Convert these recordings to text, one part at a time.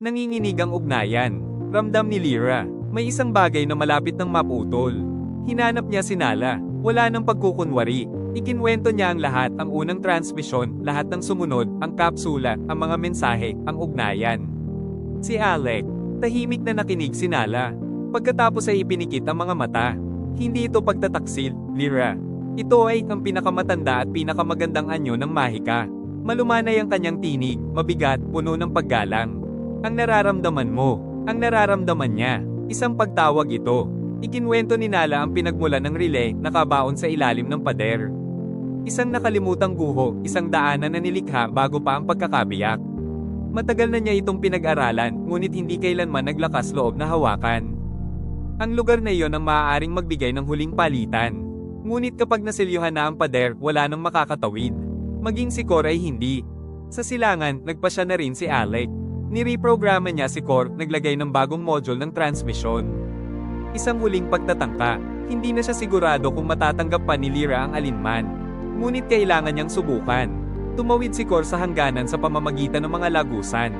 Nanginginig ang ugnayan. Ramdam ni Lyra. May isang bagay na malapit ng maputol. Hinanap niya si Nala. Wala nang pagkukunwari. Ikinwento niya ang lahat, ang unang transmisyon, lahat ng sumunod, ang kapsula, ang mga mensahe, ang ugnayan. Si Alec, tahimik na nakinig si Nala. Pagkatapos ay ipinikit ang mga mata. Hindi ito pagtataksil, Lyra. Ito ay ang pinakamatanda at pinakamagandang anyo ng Mahika. Malumanay ang kanyang tinig, mabigat, puno ng paggalang. Ang nararamdaman mo, ang nararamdaman niya, isang pagtawag ito. Ikinwento ni Nala ang pinagmula ng relay na kabaon sa ilalim ng pader. Isang nakalimutang guho, isang daanan na nilikha bago pa ang pagkakabiyak. Matagal na niya itong pinag-aralan, ngunit hindi kailanman naglakas loob na hawakan. Ang lugar na iyon ang maaaring magbigay ng huling palitan. Ngunit kapag nasilyuhan na ang pader, wala nang makakatawid. Maging si Cor ay hindi. Sa silangan, nagpa siya na rin si Alec. Nireprograma niya si Cor, naglagay ng bagong module ng transmission. Isang huling pagtatangka, hindi na siya sigurado kung matatanggap pa ni Lyra ang alinman. Ngunit kailangan niyang subukan. Tumawid si Cor sa hangganan sa pamamagitan ng mga lagusan.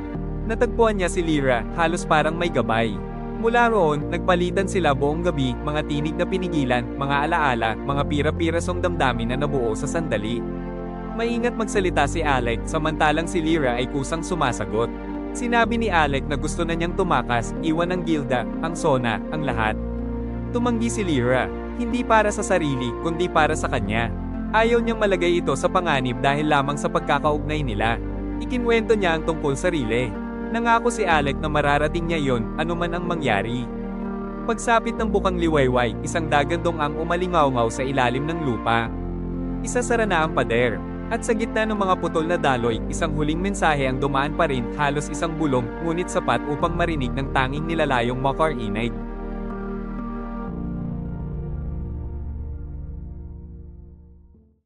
Natagpuan niya si Lyra, halos parang may gabay. Mula roon, nagpalitan sila buong gabi, mga tinig na pinigilan, mga alaala, mga pira-pirasong damdamin na nabuo sa sandali. Maingat magsalita si Alec, samantalang si Lyra ay kusang sumasagot. Sinabi ni Alec na gusto na niyang tumakas, iwan ang gilda, ang sona, ang lahat. Tumanggi si Lyra, hindi para sa sarili, kundi para sa kanya. Ayaw niyang malagay ito sa panganib dahil lamang sa pagkakaugnay nila. Ikinwento niya ang tungkol sa relay. Nangako si Alec na mararating niya yon, anuman ang mangyari. Pagsapit ng bukang liwayway, isang dagandong ang umalingaw sa ilalim ng lupa. Isasara na ang pader. At sa gitna ng mga putol na daloy, isang huling mensahe ang dumaan pa rin, halos isang bulong, ngunit sapat upang marinig ng tanging nilalayong Makar Inay.